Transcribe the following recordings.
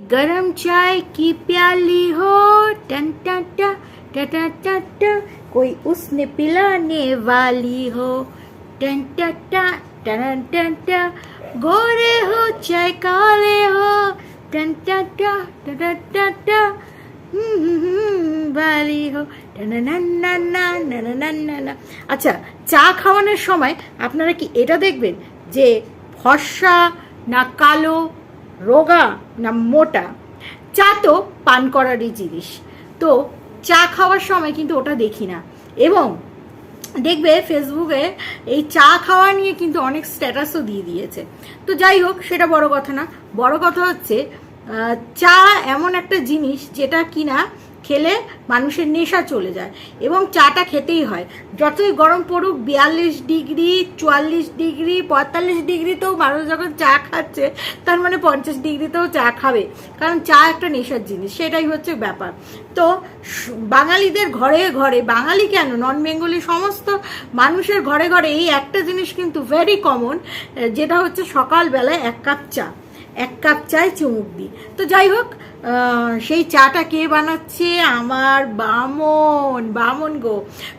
गरम चाय की प्याली हो टन टन टन टन टन टन टन कोई उसने पिलाने वाली हो टन टन टन टन टन टन गोरे हो चाहे काले हो टन टन टन टन टन टन टन বাড়ি হো আচ্ছা চা খাওয়ানোর সময় আপনারা কি এটা দেখবেন যে ফর্সা না কালো রোগা না মোটা? চা তো পান করারই জিনিস। তো চা খাওয়ার সময় কিন্তু ওটা দেখি না। এবং দেখবে ফেসবুকে এই চা খাওয়া নিয়ে কিন্তু অনেক স্ট্যাটাসও দিয়ে দিয়েছে। তো যাই হোক, সেটা বড় কথা না। বড় কথা হচ্ছে চা এমন একটা জিনিস যেটা কিনা খেলে মানুষের নেশা চলে যায় এবং চাটা খেতেই হয়। যতই গরম পড়ুক, বিয়াল্লিশ ডিগ্রি, চুয়াল্লিশ ডিগ্রি, পঁয়তাল্লিশ ডিগ্রিতেও মানুষ যখন চা খাচ্ছে, তার মানে পঞ্চাশ ডিগ্রিতেও চা খাবে। কারণ চা একটা নেশার জিনিস, সেটাই হচ্ছে ব্যাপার। তো বাঙালিদের ঘরে ঘরে, বাঙালি কেন? নন বেঙ্গলি সমস্ত মানুষের ঘরে ঘরে এই একটা জিনিস কিন্তু ভেরি কমন যেটা হচ্ছে সকালবেলায় এক কাপ চা। এক কাপ চায় চুমুক দিই। তো যাই হোক সেই চাটা কে বানাচ্ছে? আমার বামন বামন গো।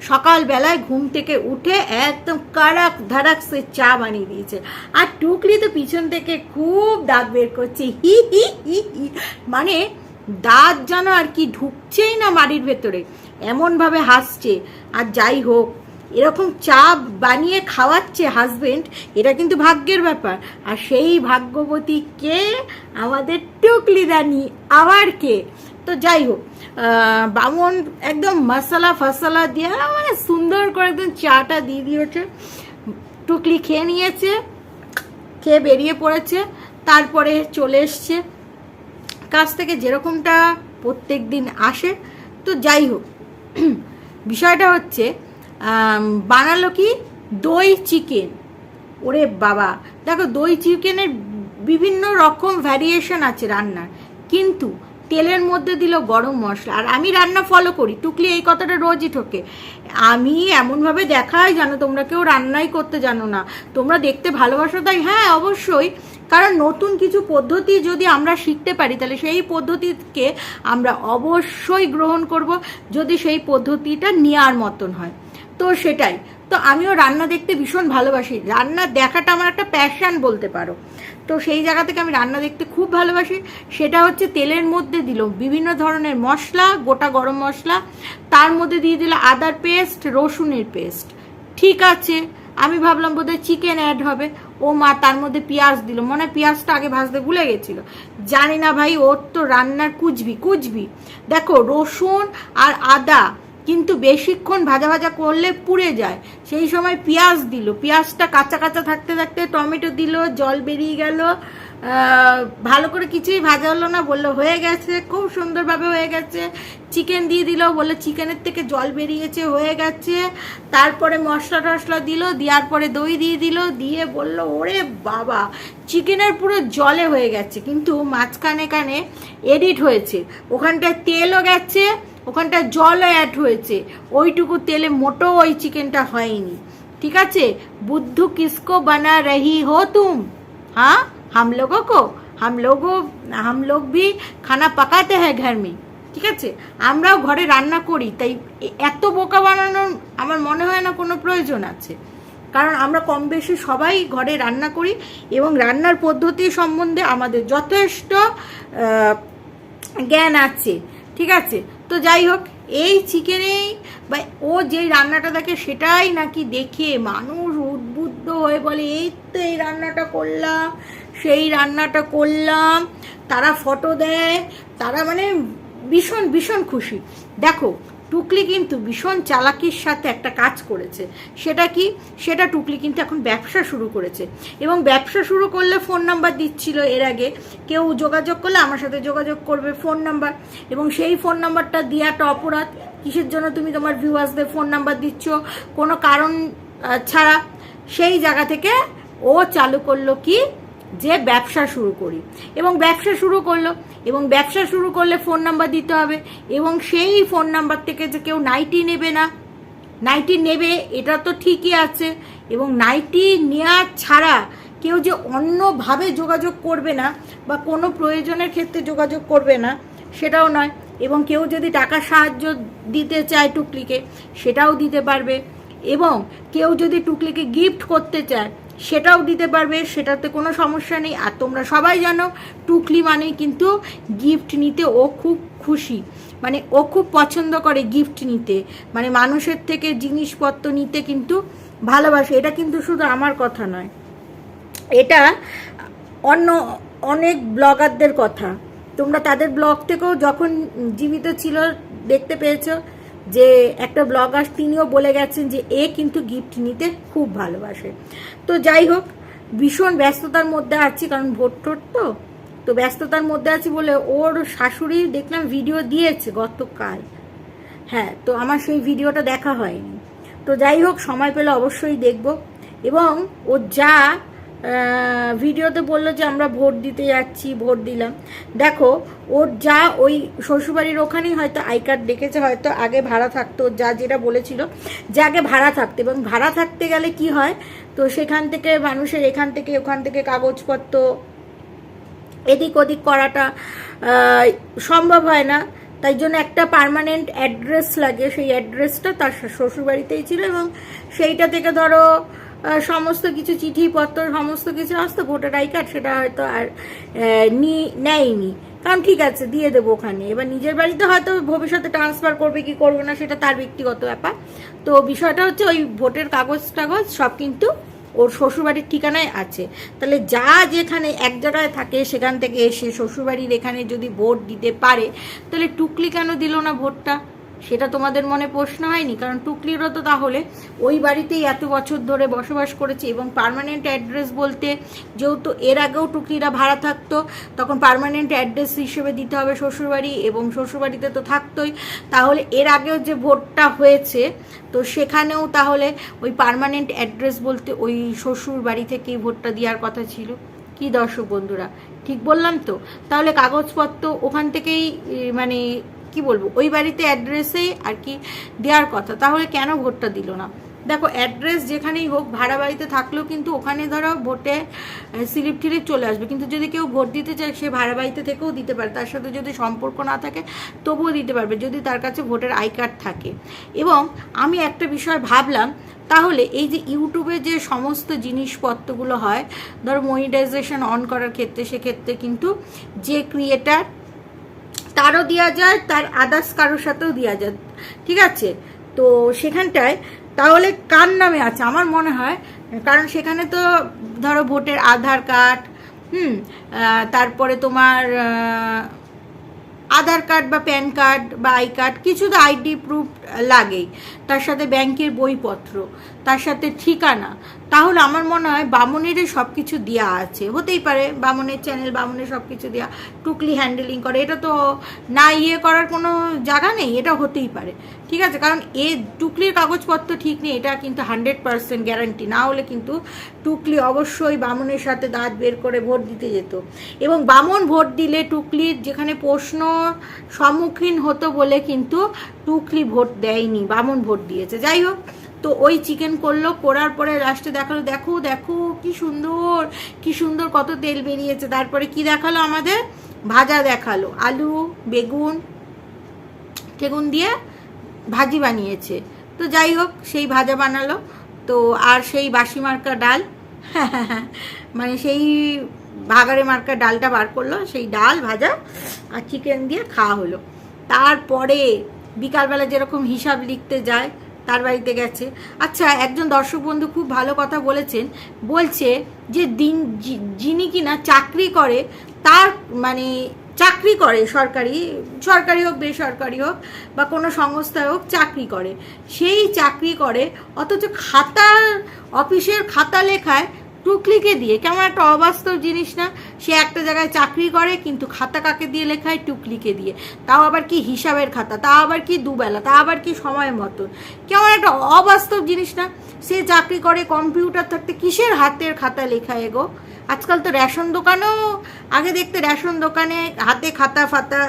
সকালবেলায় ঘুম থেকে উঠে একদম কারাক ধারাক সে চা বানিয়ে দিয়েছে। আর টুকরি তো পিছন থেকে খুব দাঁত বের করছে। হি হি হি হি মানে দাঁত যেন আর কি ঢুকছেই না বাড়ির ভেতরে। এমনভাবে হাসছে। আর যাই হোক এরকম চা বানিয়ে খাওয়াচ্ছে হাজবেন্ড এটা কিন্তু ভাগ্যের ব্যাপার। আর সেই ভাগ্যবতী কে? আমাদের টুকলি রানী আবার কে? তো যাই হোক বামন একদম মশলা ফসলা দিয়ে মানে সুন্দর করে একদম চাটা দিয়ে দিয়েছে। টুকলি খেয়ে নিয়েছে, খেয়ে বেরিয়ে পড়েছে, তারপরে চলে এসছে। কাছ থেকে যেরকমটা প্রত্যেক দিন আসে। তো যাই হোক, বিষয়টা হচ্ছে বানালো কি? দই চিকেন। ওরে বাবা, দেখো দই চিকেনের বিভিন্ন রকম ভ্যারিয়েশন আছে রান্নার। কিন্তু তেলের মধ্যে দিল গরম মশলা। আর আমি রান্না ফলো করি। টুকলি এই কথাটা রোজই ঠোকে। আমি এমনভাবে দেখাই জানো তোমরা কেউ রান্নাই করতে জানো না। তোমরা দেখতে ভালোবাসো তাই? হ্যাঁ অবশ্যই। কারণ নতুন কিছু পদ্ধতি যদি আমরা শিখতে পারি, তাহলে সেই পদ্ধতিকে আমরা অবশ্যই গ্রহণ করব যদি সেই পদ্ধতিটা নেওয়ার মতন হয়। তো সেটাই। তো আমিও রান্না দেখতে ভীষণ ভালোবাসি। রান্না দেখাটা আমার একটা প্যাশান বলতে পারো। তো সেই জায়গা থেকে আমি রান্না দেখতে খুব ভালোবাসি। সেটা হচ্ছে তেলের মধ্যে দিল বিভিন্ন ধরনের মশলা, গোটা গরম মশলা। তার মধ্যে দিয়ে দিল আদার পেস্ট, রসুনের পেস্ট। ঠিক আছে, আমি ভাবলাম বোধহয় চিকেন অ্যাড হবে। ও মা, তার মধ্যে পেঁয়াজ দিল। মনে হয় পেঁয়াজটা আগে ভাজতে ভুলে গেছিল। জানি না ভাই, ওর তো রান্নার কুচবি কুচবি দেখো রসুন আর আদা কিন্তু বেশিক্ষণ ভাজা ভাজা করলে পুড়ে যায়। সেই সময় পেঁয়াজ দিল। পেঁয়াজটা কাঁচা কাঁচা থাকতে থাকতে টমেটো দিল, জল বেরিয়ে গেল। ভালো করে কিছুই ভাজা হলো না, বলল হয়ে গেছে, খুব সুন্দরভাবে হয়ে গেছে। চিকেন দিয়ে দিল, বলল চিকেনের থেকে জল বেরিয়েছে, হয়ে গেছে। তারপরে মশলা টশলা দিল, দেওয়ার পরে দই দিয়ে দিল, দিয়ে বলল, ওরে বাবা, চিকেনের পুরো জলে হয়ে গেছে। কিন্তু মাঝখানে কানে এডিট হয়েছে। ওখানটায় তেলও গেছে ওখানটা জল অ্যাড হয়েছে। ওইটুকু তেলে মোটো ওই চিকেনটা হয়নি। ঠিক আছে? বুদ্ধু কিসকো বানা রহি হো তুম? হ্যাঁ? হাম লোক কো? হাম লোক হাম লোক ভি খানা পাকাতে হ্যাঁ ঘর মে। ঠিক আছে? আমরাও ঘরে রান্না করি, তাই এত বোকা বানানোর আমার মনে হয় না কোনো প্রয়োজন আছে। কারণ আমরা কম বেশি সবাই ঘরে রান্না করি এবং রান্নার পদ্ধতি সম্বন্ধে আমাদের যথেষ্ট জ্ঞান আছে। ঠিক আছে? তো যাই হোক, এই চিকেনেই বা ও যেই রান্নাটা দেখে সেটাই নাকি দেখে মানুষ উদ্বুদ্ধ হয়ে বলে, এই তো এই রান্নাটা করলাম, সেই রান্নাটা করলাম। তারা ফটো দেয়, তারা মানে ভীষণ ভীষণ খুশি। দেখো টুকলি কিন্তু ভীষণ চালাকির সাথে একটা কাজ করেছে। সেটা কি? সেটা টুকলি কিন্তু এখন ব্যবসা শুরু করেছে। এবং ব্যবসা শুরু করলে ফোন নাম্বার দিচ্ছিল এর আগে। কেউ যোগাযোগ করলে আমার সাথে যোগাযোগ করবে ফোন নাম্বার এবং সেই ফোন নাম্বারটা দেওয়াটা অপরাধ। কিসের জন্য তুমি তোমার ভিউয়ার্সদের ফোন নাম্বার দিচ্ছ? কোনো কারণ ছাড়া সেই জায়গা থেকে ও চালু করল কি? যে ব্যবসা শুরু করি। এবং ব্যবসা শুরু করল, এবং ব্যবসা শুরু করলে ফোন নাম্বার দিতে হবে, এবং সেই ফোন নাম্বার থেকে যে কেউ নাইটি নেবে না, নাইটি নেবে, এটা তো ঠিকই আছে, এবং নাইটি নেওয়া ছাড়া কেউ যে অন্যভাবে যোগাযোগ করবে না, বা কোনো প্রয়োজনের ক্ষেত্রে যোগাযোগ করবে না, সেটাও নয়, এবং কেউ যদি টাকার সাহায্য দিতে চায় টুকলিকে, সেটাও দিতে পারবে, এবং কেউ যদি টুকলিকে গিফট করতে চায় সেটাও দিতে পারবে, সেটাতে কোনো সমস্যা নেই। আর তোমরা সবাই জানো, টুকলি মানেই কিন্তু গিফট নিতে ও খুব খুশি। মানে ও খুব পছন্দ করে গিফট নিতে। মানে মানুষের থেকে জিনিসপত্র নিতে কিন্তু ভালোবাসে। এটা কিন্তু শুধু আমার কথা নয়। এটা অন্য অনেক ব্লগারদের কথা। তোমরা তাদের ব্লগ থেকেও যখন জীবিত ছিল, দেখতে পেয়েছ যে একটা ব্লগার তিনিও বলে গেছেন যে এ কিন্তু গিফট নিতে খুব ভালোবাসে। তো যাই হোক, ভীষণ ব্যস্ততার মধ্যে আছি, কারণ ভোট টোট তো। তো ব্যস্ততার মধ্যে আছি বলে ওর শাশুড়ি দেখলাম ভিডিও দিয়েছে গতকাল। হ্যাঁ তো আমার সেই ভিডিওটা দেখা হয়নি। তো যাই হোক, সময় পেলে অবশ্যই দেখব। এবং ও যা ভিডিওতে বলল যে আমরা ভোট দিতে যাচ্ছি, ভোট দিলাম। দেখো, ওর যা ওই শ্বশুরবাড়ির ওখানেই হয়তো আই কার্ড ডেকেছে, হয়তো আগে ভাড়া থাকতো যা যেটা বলেছিল যে আগে ভাড়া থাকতো এবং ভাড়া থাকতে গেলে কি হয়? তো সেখান থেকে মানুষের এখান থেকে ওখান থেকে কাগজপত্র, এদিক ওদিক করাটা সম্ভব হয় না। তাই জন্য একটা পার্মানেন্ট অ্যাড্রেস লাগে, সেই অ্যাড্রেসটা তার শ্বশুরবাড়িতেই ছিল এবং সেইটা থেকে ধরো সমস্ত কিছু চিঠিপত্র সমস্ত কিছু আসতো, ভোটার আই কার্ড সেটা হয়তো আর নেয়নি। কারণ ঠিক আছে, দিয়ে দেবো ওখানে। এবার নিজের বাড়িতে হয়তো ভবিষ্যতে ট্রান্সফার করবে, কি করবে না, সেটা তার ব্যক্তিগত ব্যাপার। তো বিষয়টা হচ্ছে ওই ভোটের কাগজ টাগজ সব কিন্তু ওর শ্বশুরবাড়ির ঠিকানায় আছে। তাহলে যা যেখানে এক জায়গায় থাকে, সেখান থেকে এসে শ্বশুরবাড়ির এখানে যদি ভোট দিতে পারে, তাহলে টুকলি কেন দিল না ভোটটা? সেটা তোমাদের মনে প্রশ্ন হয়নি, কারণ টুকলিরও তো তাহলে ওই বাড়িতেই এত বছর ধরে বসবাস করেছে এবং পারমানেন্ট অ্যাড্রেস বলতে যেহেতু এর আগেও টুকলিরা ভাড়া থাকতো, তখন পারমানেন্ট অ্যাড্রেস হিসেবে দিতে হবে শ্বশুরবাড়ি এবং শ্বশুরবাড়িতে তো থাকতোই। তাহলে এর আগেও যে ভোটটা হয়েছে, তো সেখানেও তাহলে ওই পার্মানেন্ট অ্যাড্রেস বলতে ওই শ্বশুর বাড়ি থেকেই ভোটটা দেওয়ার কথা ছিল। কি দর্শক বন্ধুরা, ঠিক বললাম তো? তাহলে কাগজপত্র ওখান থেকেই মানে কি বলব? ওই বাড়িতে অ্যাড্রেসেই আর কি দেওয়ার কথা। তাহলে কেন ভোটটা দিল না? দেখো অ্যাড্রেস যেখানেই হোক, ভাড়া বাড়িতে থাকলেও কিন্তু ওখানে ধরো ভোটে স্লিপ টিলিপ চলে আসবে। কিন্তু যদি কেউ ভোট দিতে চায়, সে ভাড়া বাড়িতে থেকেও দিতে পারে। তার সাথে যদি সম্পর্ক না থাকে, তবুও দিতে পারবে, যদি তার কাছে ভোটের আই কার্ড থাকে। এবং আমি একটা বিষয় ভাবলাম, তাহলে এই যে ইউটিউবে যে সমস্ত জিনিসপত্রগুলো হয়, ধরো মনিটাইজেশন অন করার ক্ষেত্রে, সেক্ষেত্রে কিন্তু যে ক্রিয়েটার তারও দেওয়া যায়, তার আদার্স কারোর সাথেও দেওয়া যায়। ঠিক আছে? তো সেখানটায়, তাহলে কার নামে আছে? আমার মনে হয়, কারণ সেখানে তো ধরো ভোটের আধার কার্ড, হুম তারপরে তোমার আধার কার্ড বা প্যান কার্ড বা আই কার্ড, কিছু তো আইডি প্রুফ লাগেই। তার সাথে ব্যাংকের বইপত্র। তার সাথে ঠিকানা। তাহলে আমার মনে হয় বামুনেরই সব কিছু দেওয়া আছে। হতেই পারে বামুনের চ্যানেল বামুনের সব কিছু দেওয়া টুকলি হ্যান্ডেলিং করে। এটা তো না ইয়ে করার কোনো জায়গা নেই, এটা হতেই পারে। ঠিক আছে? কারণ এ টুকলির কাগজপত্র ঠিক নেই, এটা কিন্তু হান্ড্রেড পার্সেন্ট গ্যারান্টি না হলে কিন্তু টুকলি অবশ্যই বামুনের সাথে দাঁত বের করে ভোট দিতে যেত। এবং বামন ভোট দিলে টুকলির যেখানে প্রশ্ন সম্মুখীন হতো বলে কিন্তু টুকলি ভোট দেয়নি, বামন ভোট দিয়েছে। যাই হোক তো ওই চিকেন করল, করার পরে লাস্টে দেখাল, দেখো দেখো, কি সুন্দর কি সুন্দর কত তেল বেরিয়েছে। তারপরে কি দেখাল আমাদের? ভাজা দেখাল। আলু, বেগুন টেগুন দিয়ে ভাজি বানিয়েছে। তো যাই হোক, সেই ভাজা বানালো। তো আর সেই বাসি মার্কা ডাল মানে সেই ভাগাড়ে মার্কা ডালটা বার করল। সেই ডাল ভাজা আর চিকেন দিয়ে খাওয়া হলো। তারপরে বিকালবেলা যেরকম হিসাব লিখতে যায় তার বাড়িতে গেছে। আচ্ছা একজন দর্শক বন্ধু খুব ভালো কথা বলেছেন। বলছে যে দিন যিনি কিনা চাকরি করে, তার মানে চাকরি করে সরকারি সরকারি হোক, বেসরকারি হোক বা কোনো সংস্থায় হোক চাকরি করে। সেই চাকরি করে, অথচ খাতার অফিসের খাতা লেখায় টুকলিকে দিয়ে, কেমন একটা অবাস্তব জিনিস না? সে একটা জায়গায় চাকরি করে, কিন্তু খাতা কাকে দিয়ে লেখায়? টুকলিকে দিয়ে। তাও আবার কি হিসাবের খাতা? তাও আবার কি দুবেলা? তা আবার কি সময় মতন? কেমন একটা অবাস্তব জিনিস না? সে চাকরি করে, কম্পিউটার থাকতে কিসের হাতের খাতা লেখা এগো আজকাল তো রেশন দোকানেও, আগে দেখতে রেশন দোকানে হাতে খাতা ফাতা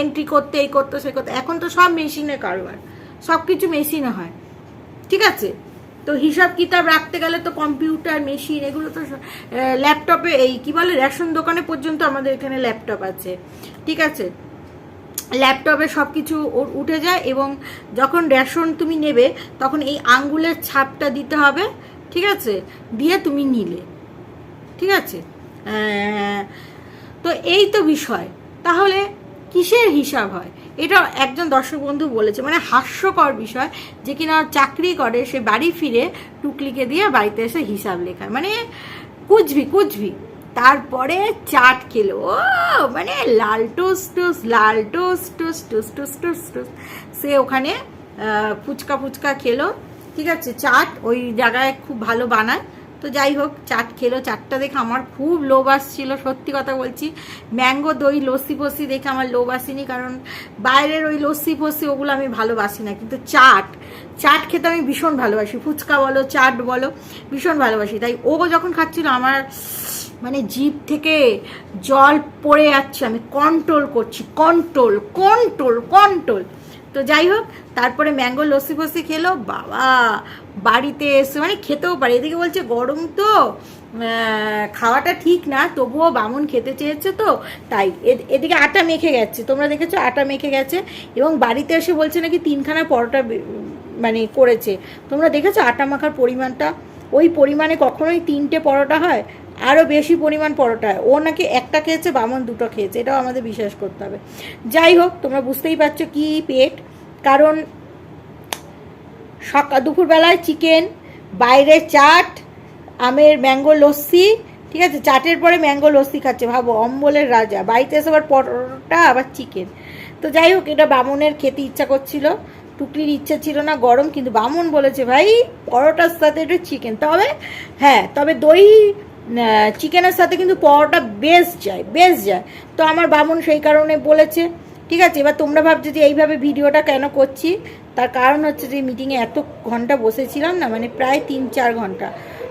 এন্ট্রি করতে, এই করতে, সে করতে। এখন তো সব মেশিনে কারবার। সব কিছু মেশিনে হয়। ঠিক আছে? তো হিসাব কিতাব রাখতে গেলে তো কম্পিউটার, মেশিন এগুলো তো ল্যাপটপে এই কি বলে, রেশন দোকানে পর্যন্ত আমাদের এখানে ল্যাপটপ আছে। ঠিক আছে? ল্যাপটপে সব কিছু উঠে যায় এবং যখন রেশন তুমি নেবে, তখন এই আঙ্গুলের ছাপটা দিতে হবে, ঠিক আছে? দিয়ে তুমি নিলে। ঠিক আছে? তো এই তো বিষয়। তাহলে কিসের হিসাব হয়? এটা একজন দর্শক বন্ধু বলেছে মানে হাস্যকর বিষয় যে কিনা চাকরি করে, সে বাড়ি ফিরে টুকলিকে দিয়ে বাড়িতে এসে হিসাব লেখায়। মানে কুচবি কুচবি তারপরে চাট খেলো। ও মানে লাল টোস টোস, লাল টোস টোস টোস টোস টোস টোস। সে ওখানে ফুচকা ফুচকা খেলো। ঠিক আছে, চাট ওই জায়গায় খুব ভালো বানায়। তো যাই হোক, চাট খেলো। চাটটা দেখে আমার খুব লোভ আসছিল, সত্যি কথা বলছি। ম্যাঙ্গো দই, লস্যি ফস্যি দেখে আমার লোভ আসেনি, কারণ বাইরের ওই লস্যি ফস্যি ওগুলো আমি ভালোবাসি না। কিন্তু চাট চাট খেতে আমি ভীষণ ভালোবাসি। ফুচকা বলো, চাট বলো, ভীষণ ভালোবাসি। তাই ও যখন খাচ্ছিল, আমার মানে জিভ থেকে জল পড়ে যাচ্ছে। আমি কন্ট্রোল করছি। কন্ট্রোল কন্ট্রোল কন্ট্রোল তো যাই হোক, তারপরে ম্যাঙ্গো লস্যি ফস্যি খেলো, বাবা! বাড়িতে এসে মানে খেতেও পারে। এদিকে বলছে, গরম তো খাওয়াটা ঠিক না, তবুও বামুন খেতে চেয়েছে তো, তাই এদিকে আটা মেখে গেছে। তোমরা দেখেছ, আটা মেখে গেছে এবং বাড়িতে এসে বলছে নাকি তিনখানা পরোটা মানে করেছে। তোমরা দেখেছ আটা মাখার পরিমাণটা? ওই পরিমাণে কখনোই তিনটে পরোটা হয়? আরও বেশি পরিমাণ পরোটা। ও নাকি একটা খেয়েছে, বামন দুটো খেয়েছে, এটাও আমাদের বিশ্বাস করতে হবে। যাই হোক, তোমরা বুঝতেই পারছ কি পেট। কারণ সকাল, দুপুরবেলায় চিকেন বাইরে চাট, আমের ম্যাঙ্গো লস্যি, ঠিক আছে? চাটের পরে ম্যাঙ্গো লস্যি খাচ্ছে, ভাবো, অম্বলের রাজা। বাড়িতে এসে আবার পরোটা, আবার চিকেন তো যাই হোক, এটা বামুনের খেতে ইচ্ছা করছিল। টুকলির ইচ্ছা ছিল না, গরম, কিন্তু বামন বলেছে, ভাই, পরোটার সাথে একটু চিকেন তবে হ্যাঁ তবে দই চিকেনের সাথে কিন্তু পরোটা বেশ যায় বেশ যায়। তো আমার বামুন সেই কারণে বলেছে, ঠিক আছে, এবার তোমরা ভাবছ যে এইভাবে ভিডিওটা কেন করছি? তার কারণ হচ্ছে যে মিটিংয়ে এত ঘণ্টা বসেছিলাম না মানে প্রায় তিন চার ঘণ্টা।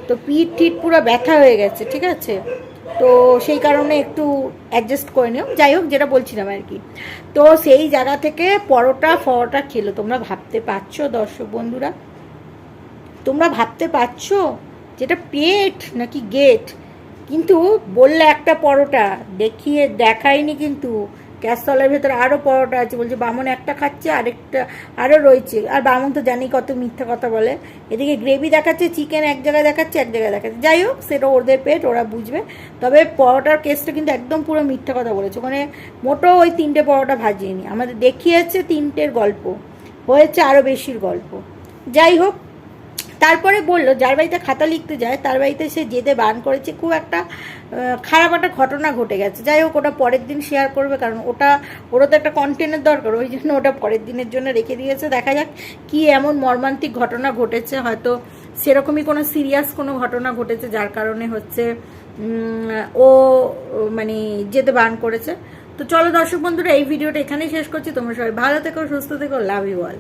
তো পিঠ টিট পুরো ব্যথা হয়ে গেছে, ঠিক আছে? তো সেই কারণে একটু অ্যাডজাস্ট করে নিও। যাই হোক, যেটা বলছিলাম আর কি। তো সেই জায়গা থেকে পরোটা ফরোটা খেলো। তোমরা ভাবতে পারছ, দর্শক বন্ধুরা? তোমরা ভাবতে পারছ? যেটা পেট নাকি গেট। কিন্তু বললে একটা পরোটা, দেখিয়ে দেখায়নি কিন্তু। ক্যাসতলার ভেতরে আরও পরোটা আছে, বলছে বামন একটা খাচ্ছে, আরেকটা আরও রয়েছে। আর বামন তো জানি কত মিথ্যা কথা বলে। এদিকে গ্রেভি দেখাচ্ছে, চিকেন এক জায়গায় দেখাচ্ছে, এক জায়গায় দেখাচ্ছে। যাই হোক, সেটা ওদের পেট, ওরা বুঝবে। তবে পরোটার কেসটা কিন্তু একদম পুরো মিথ্যা কথা বলেছে। ওখানে মোটো ওই তিনটে পরোটা ভাজিয়ে নি আমাদের দেখিয়েছে তিনটের গল্প, হয়েছে আরও বেশির গল্প। যাই হোক তারপরে বলল, যার বাড়িতে খাতা লিখতে যায়, তার বাড়িতে সে যেতে বান করেছে। খুব একটা খারাপ একটা ঘটনা ঘটে গেছে। যাই হোক, ওটা পরের দিন শেয়ার করবে, কারণ ওটা, ওরও তো একটা কন্টেন্টের দরকার, ওই জন্য ওটা পরের দিনের জন্য রেখে দিয়েছে। দেখা যাক কি এমন মর্মান্তিক ঘটনা ঘটেছে। হয়তো সেরকমই কোনো সিরিয়াস কোনো ঘটনা ঘটেছে, যার কারণে হচ্ছে ও মানে যেতে বান করেছে। তো চলো দর্শক বন্ধুরা, এই ভিডিওটা এখানেই শেষ করছি। তোমরা সবাই ভালো থেকো, সুস্থ থেকো লাভ ইউ অল